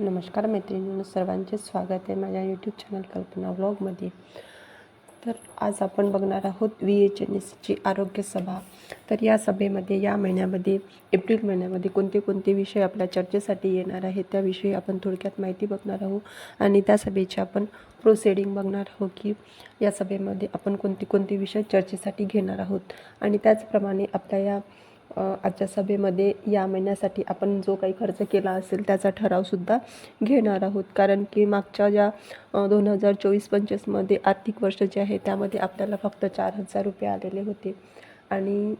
नमस्कार मैत्रिणींनो सर्वांचे स्वागत आहे माझ्या यूट्यूब चॅनल कल्पना व्लॉगमध्ये तर आज आपण बघणार आहोत व्ही एच एन एसची आरोग्य सभा. तर या सभेमध्ये या महिन्यामध्ये एप्रिल महिन्यामध्ये कोणते कोणते विषय आपल्या चर्चेसाठी येणार आहेत त्याविषयी आपण थोडक्यात माहिती बघणार आहोत. आणि त्या सभेची आपण प्रोसेडिंग बघणार आहोत की या सभेमध्ये आपण कोणते कोणते विषय चर्चेसाठी घेणार आहोत. आणि त्याचप्रमाणे आपल्या या आजच्या सभेमध्ये या महिन्यासाठी आपण जो काही खर्च केला असेल त्याचा ठरावसुद्धा घेणार आहोत. कारण की मागच्या ज्या दोन हजार चोवीस पंचवीसमध्ये आर्थिक वर्ष जे आहे त्यामध्ये आपल्याला फक्त चार हजार रुपये आलेले होते. आणि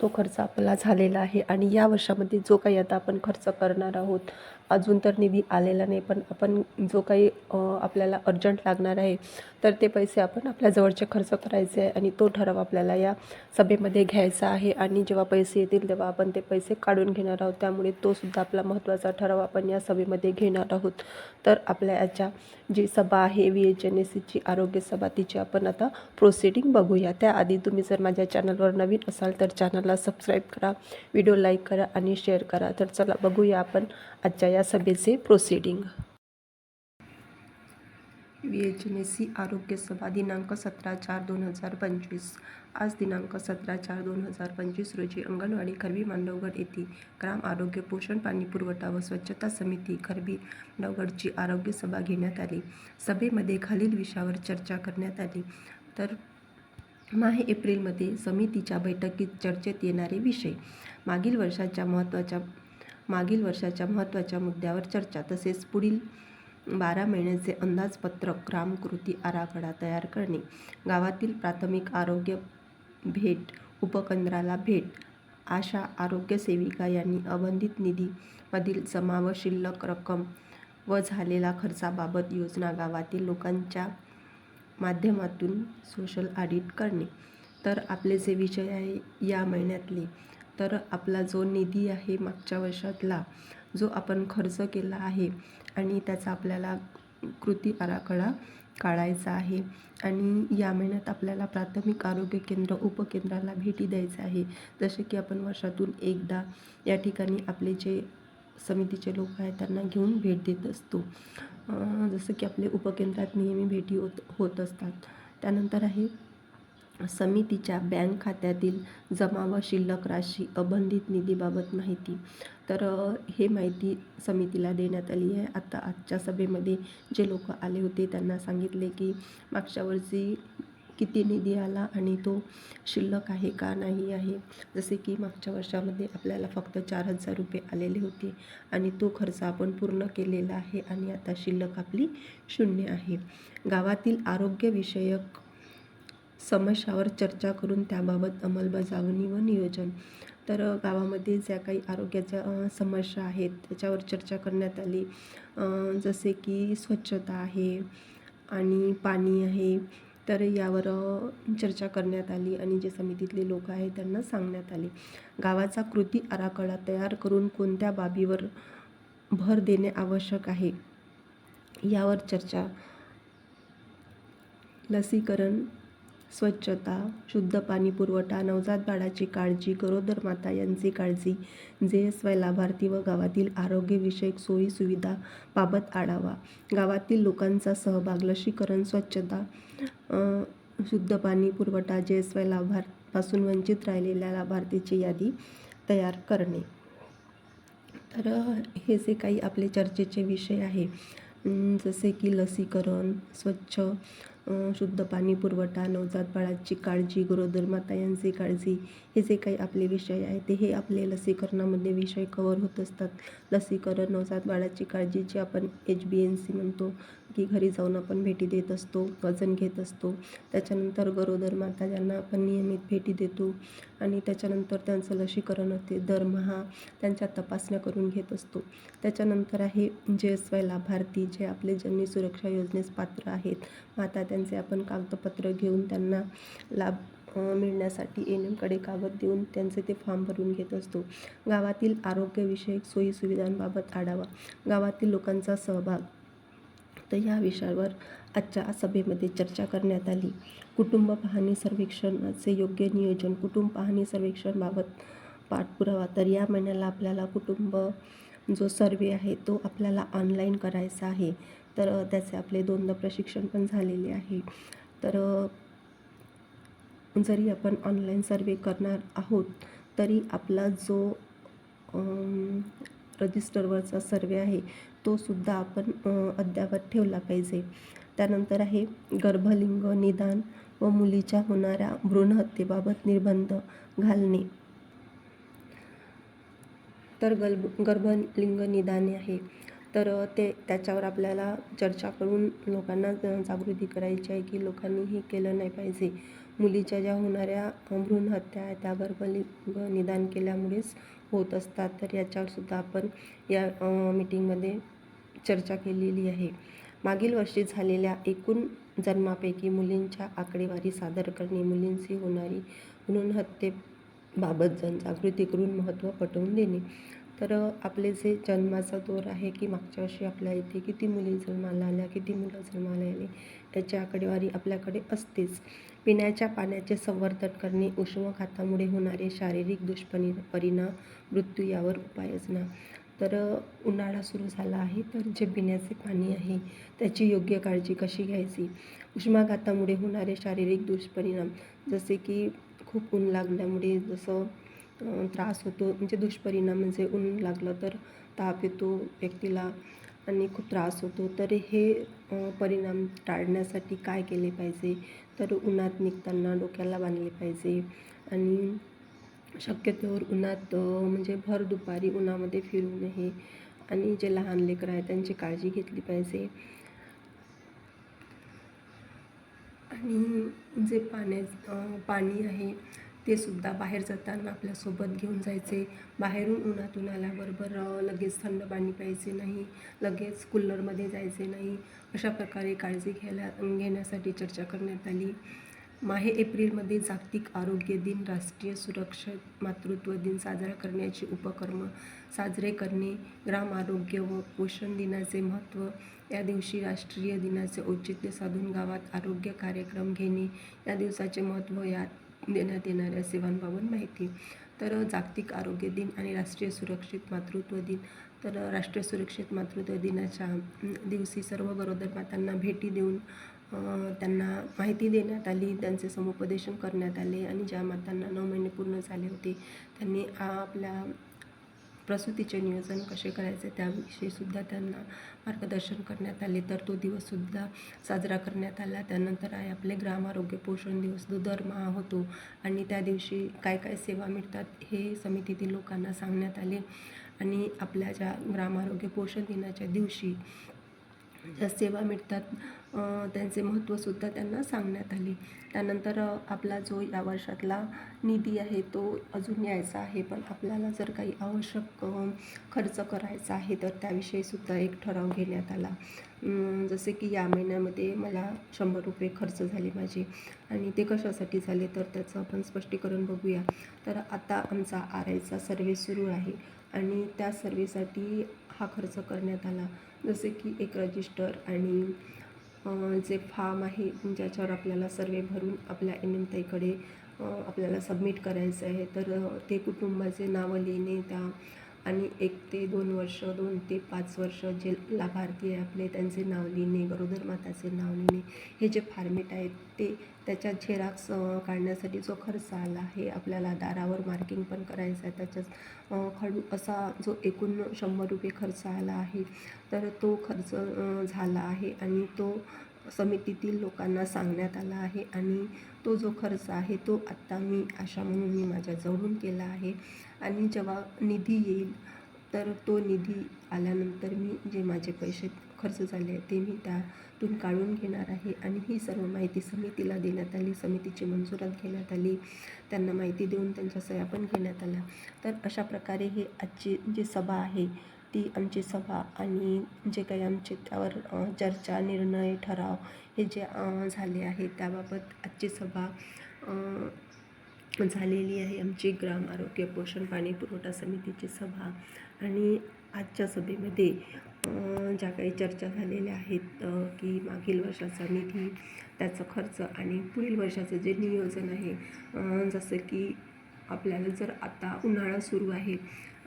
तो खर्च आपला झालेला आहे. आणि या वर्षामध्ये जो काही आता आपण खर्च करणार आहोत अजून तर निधी आलेला नाही पण आपण जो काही आपल्याला अर्जंट लागणार आहे तर ते पैसे आपण आपल्या जवळचे खर्च करायचे आहे आणि तो ठराव आपल्याला या सभेमध्ये घ्यायचा आहे. आणि जेव्हा पैसे येतील तेव्हा आपण ते पैसे काढून घेणार आहोत. त्यामुळे तो सुद्धा आपला महत्त्वाचा ठराव आपण या सभेमध्ये घेणार आहोत. तर आपल्या याच्या जी सभा आहे व्ही एच एन एस सीची आरोग्य सभा तिची आपण आता प्रोसिडिंग बघूया. त्याआधी तुम्ही जर माझ्या चॅनलवर नवीन असाल तर चॅनलला सबस्क्राईब करा व्हिडिओ लाईक करा आणि शेअर करा. तर चला बघूया आपण आजच्या या सभेचे प्रोसिडिंग व्ही एन सी आरोग्य सभा दिनांक सतरा चार दोन हजार पंचवीस. आज दिनांक सतरा चार दोन हजार पंचवीस रोजी अंगणवाडी खरबी मांडवगड येथे ग्राम आरोग्य पोषण पाणी पुरवठा व स्वच्छता समिती खरबी मांडवगडची आरोग्य सभा घेण्यात आली. सभेमध्ये खालील विषयावर चर्चा करण्यात आली. तर माहे एप्रिलमध्ये समितीच्या बैठकीत चर्चेत येणारे विषय. मागील वर्षाच्या महत्त्वाच्या मागील वर्षाच्या महत्त्वाच्या मुद्द्यावर चर्चा तसेच पुढील बारा महिन्याचे अंदाजपत्रक ग्रामकृती आराखडा तयार करणे गावातील प्राथमिक आरोग्य भेट उपकेंद्राला भेट आशा आरोग्य सेविका यांनी अबंधित निधीमधील जमा व शिल्लक रक्कम व झालेला खर्चाबाबत योजना गावातील लोकांच्या माध्यमातून सोशल ऑडिट करणे. तर आपले जे विषय आहे या महिन्यातले तर आपला जो निधी आहे मागच्या वर्षातला जो आपण खर्च केला आहे आणि त्याचा आपल्याला कृती आराखडा काढायचा आहे आणि या महिन्यात आपल्याला प्राथमिक आरोग्य केंद्र उपकेंद्राला भेटी द्यायचं आहे. जसे की आपण वर्षातून एकदा या ठिकाणी आपले जे समितीचे लोक आहेत त्यांना घेऊन भेट देत असतो. जसं की आपले उपकेंद्रात नेहमी भेटी होत होत असतात. त्यानंतर आहे समितीच्या बँक खात्यातील जमा व शिल्लक राशी अबंधित निधीबाबत माहिती. तर हे माहिती समितीला देण्यात आली आहे. आता आजच्या सभेमध्ये जे लोक आले होते त्यांना सांगितले की मागच्या वर्षी किती निधी आला आणि तो शिल्लक आहे का नाही आहे. जसे की मागच्या वर्षामध्ये आपल्याला फक्त चार हजार रुपये आलेले होते आणि तो खर्च आपण पूर्ण केलेला आहे आणि आता शिल्लक आपली शून्य आहे. गावातील आरोग्यविषयक समस्यावर चर्चा करून त्याबाबत अंमलबजावणी व नियोजन. तर गावामध्ये ज्या काही आरोग्याच्या समस्या आहेत त्याच्यावर चर्चा करण्यात आली. जसे की स्वच्छता आहे आणि पाणी आहे तर यावर चर्चा करण्यात आली आणि जे समितीतले लोक आहेत त्यांना सांगण्यात आले. गावाचा कृती आराखडा तयार करून कोणत्या बाबीवर भर देणे आवश्यक आहे यावर चर्चा. लसीकरण स्वच्छता शुद्ध पाणी पुरवठा नवजात बाळाची काळजी गरोदर माता यांची काळजी जे एस वाय लाभार्थी व गावातील आरोग्यविषयक सोयी सुविधाबाबत आढावा. गावातील लोकांचा सहभाग लसीकरण स्वच्छता शुद्ध पाणी पुरवठा जे एस वाय लाभार्थपासून वंचित राहिलेल्या लाभार्थीची यादी तयार करणे. तर हे जे काही आपले चर्चेचे विषय आहे जसे की लसीकरण स्वच्छ शुद्ध पाणी पुरवठा नवजात बाळाची काळजी गरोदर माता यांची काळजी हे जे काही आपले विषय आहेत ते हे आपले लसीकरणामध्ये विषय कवर होत असतात. लसीकरण नवजात बाळाची काळजी जी आपण एच बी एन सी म्हणतो की घरी जाऊन आपण भेटी देत असतो वजन घेत असतो. त्याच्यानंतर गरोदर माता ज्यांना आपण नियमित भेटी देतो आणि त्याच्यानंतर त्यांचं लसीकरण होते. दरमहा त्यांच्या तपासण्या करून घेत असतो. त्याच्यानंतर आहे जे एस वाय लाभार्थी जे आपले जननी सुरक्षा योजनेस पात्र आहेत माता त्या त्यांचे आपण कागदपत्र घेऊन त्यांना लाभ मिळण्यासाठी एन एमकडे कागद देऊन त्यांचे ते फॉर्म भरून घेत असतो. गावातील आरोग्यविषयक सोयीसुविधांबाबत आढावा. गावातील लोकांचा सहभाग. तर या विषयावर आजच्या सभेमध्ये चर्चा करण्यात आली. कुटुंब पाहणी सर्वेक्षणाचे योग्य नियोजन कुटुंब पाहणी सर्वेक्षणाबाबत पाठपुरावा. तर या महिन्याला आपल्याला कुटुंब जो सर्वे आहे तो आपल्याला ऑनलाईन करायचा आहे. तर त्याचे आपले दोनदा प्रशिक्षण पण झालेले आहे. तर जरी आपण ऑनलाईन सर्वे करणार आहोत तरी आपला जो रजिस्टरवरचा सर्वे आहे तो सुद्धा आपण अद्यावत ठेवला पाहिजे. त्यानंतर आहे गर्भलिंग निदान व मुलीच्या होणाऱ्या भ्रूणहत्येबाबत निर्बंध घालणे. तर गर्भ गर्भलिंग निदान आहे. तर ते त्याच्यावर आपल्याला चर्चा करून लोकांना जागृती करायची आहे की लोकांनी हे केलं नाही पाहिजे. मुलीच्या ज्या होणाऱ्या भ्रूणहत्या आहेत त्या गर्भलिंग निदान केल्यामुळेच होत असतात. तर याच्यावर सुद्धा आपण या मीटिंगमध्ये चर्चा केलेली आहे. मागील वर्षी झालेल्या एकूण जन्मापैकी मुलींच्या आकडेवारी सादर करणे मुलींची होणारी भ्रूणहत्येबाबत जनजागृती करून महत्त्व पटवून देणे तर आपले जे जन्माचा दोर आहे की मागच्या वर्षी आपल्या इथे किती मुली जन्माला आल्या किती मुलं जन्माला आली त्याची आकडेवारी आपल्याकडे असतेच. पिण्याच्या पाण्याचे संवर्धन करणे उष्माघातामुळे होणारे शारीरिक दुष्परि परिणाम मृत्यू यावर उपाययोजना तर उन्हाळा सुरू झाला आहे तर जे पिण्याचे पाणी आहे त्याची योग्य काळजी कशी घ्यायची? उष्माघातामुळे होणारे शारीरिक दुष्परिणाम जसे की खूप ऊन लागल्यामुळे जसं त्रास होतो म्हणजे दुष्परिणाम म्हणजे ऊन लागलं तर ताप येतो व्यक्तीला आणि खूप त्रास होतो. तर हे परिणाम टाळण्यासाठी काय केले पाहिजे? तर उन्हात निघताना डोक्याला बांधले पाहिजे आणि शक्यतोवर उन्हात म्हणजे भर दुपारी उन्हामध्ये फिरू नये आणि जे लहान लेकरं आहेत त्यांची काळजी घेतली पाहिजे. आणि जे पाण्या पाणी आहे ते सुद्धा बाहेर जाताना आपल्यासोबत घेऊन जायचे. बाहेरून उन्हातून आल्याबरोबर लगेच थंड पाणी प्यायचे नाही लगेच कूलरमध्ये जायचे नाही. अशा प्रकारे काळजी घ्यायला घेण्यासाठी चर्चा करण्यात आली. माहे एप्रिलमध्ये जागतिक आरोग्य दिन राष्ट्रीय सुरक्षा मातृत्व दिन साजरा करण्याचे उपक्रम साजरे करणे ग्राम आरोग्य व पोषण दिनाचे महत्त्व या दिवशी राष्ट्रीय दिनाचे औचित्य साधून गावात आरोग्य कार्यक्रम घेणे या दिवसाचे महत्त्व यात देण्यात येणाऱ्या सेवांबाबत माहिती. तर जागतिक आरोग्य दिन आणि राष्ट्रीय सुरक्षित मातृत्व दिन. तर राष्ट्रीय सुरक्षित मातृत्व दिनाच्या दिवशी सर्व गरोदर मातांना भेटी देऊन त्यांना माहिती देण्यात आली. त्यांचे समुपदेशन करण्यात आले आणि ज्या मातांना नऊ महिने पूर्ण झाले होते त्यांनी आपल्या प्रसूतीचे नियोजन कसे करायचे त्याविषयीसुद्धा त्यांना मार्गदर्शन करण्यात आले. तर तो दिवससुद्धा साजरा करण्यात आला. त्यानंतर आहे आपले ग्राम आरोग्य पोषण दिवस. जो दरमहा होतो आणि त्या दिवशी काय काय सेवा मिळतात हे समितीतील लोकांना सांगण्यात आले. आणि आपल्या ज्या ग्राम आरोग्य पोषण दिनाच्या दिवशी ह्या सेवा मिळतात. त्यांचे महत्त्वसुद्धा त्यांना सांगण्यात आले. त्यानंतर आपला जो या वर्षातला निधी आहे तो अजून यायचा आहे. पण आपल्याला जर काही आवश्यक खर्च करायचा आहे तर त्याविषयीसुद्धा एक ठराव घेण्यात आला. जसे की या महिन्यामध्ये मला शंभर रुपये खर्च झाले माझे. आणि ते कशासाठी झाले तर त्याचं आपण स्पष्टीकरण बघूया. तर आता आमचा आर आयचा सर्वे सुरू आहे. आणि त्या सर्वेसाठी हा खर्च करण्यात आला. जसे की एक रजिस्टर आणि जे फार्म आहे ज्याच्यावर आपल्याला सर्वे भरून आपल्या एन एम ताईकडे आपल्याला सबमिट करायचं आहे. तर ते कुटुंबाचे नावं लिहिणे त्या आणि एक ते दोन वर्ष दोन ते पाच वर्ष जे लाभार्थी आहे आपले त्यांचे नाव लिहिणे गरोदर माताचे नाव लिहिणे हे जे फॉर्मेट आहेत ते त्याच्या झेरॉक्स काढण्यासाठी जो खर्च आला आहे आपल्याला दारावर मार्किंग पण करायचं आहे त्याच्यात खडू असा जो एकूण शंभर रुपये खर्च आला आहे तर तो खर्च झाला आहे आणि तो समितीतील लोकांना सांगण्यात आला आहे आणि तो जो खर्च आहे तो आत्ता मी आशा म्हणून मी माझ्याजवळून केला आहे. आणि जेव्हा निधी येईल तर तो निधी आल्यानंतर मी जे माझे पैसे खर्च झाले ते मी त्यातून काढून घेणार आहे. आणि ही सर्व माहिती समितीला देण्यात आली. समितीची मंजुरात घेण्यात आली. त्यांना माहिती देऊन त्यांच्या सह्या पण घेण्यात आल्या. तर अशा प्रकारे हे आजची जी सभा आहे ती आमची सभा आणि जे काही आमचे त्यावर चर्चा निर्णय ठराव हे जे झाले आहे त्याबाबत आजची सभा झालेली आहे. आमची ग्राम आरोग्य पोषण पाणी पुरवठा समितीची सभा आणि आजच्या सभेमध्ये ज्या काही चर्चा झालेल्या आहेत की मागील वर्षाचा निधी त्याचा खर्च आणि पुढील वर्षाचं जे नियोजन आहे जसं की आपल्याला जर आता उन्हाळा सुरू आहे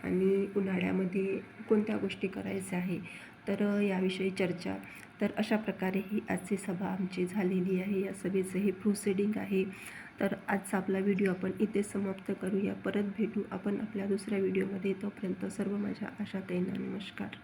आणि उन्हाळ्यामध्ये कोणत्या गोष्टी करायच्या आहे तर याविषयी चर्चा. तर अशा प्रकारे ही आजची सभा आमची झालेली आहे. या सभेचं हे प्रोसिडिंग आहे. तर आजचा आपला व्हिडिओ आपण इथे समाप्त करूया. परत भेटू आपण आपल्या दुसऱ्या व्हिडिओमध्ये तोपर्यंत सर्व माझ्या आशा तैना नमस्कार.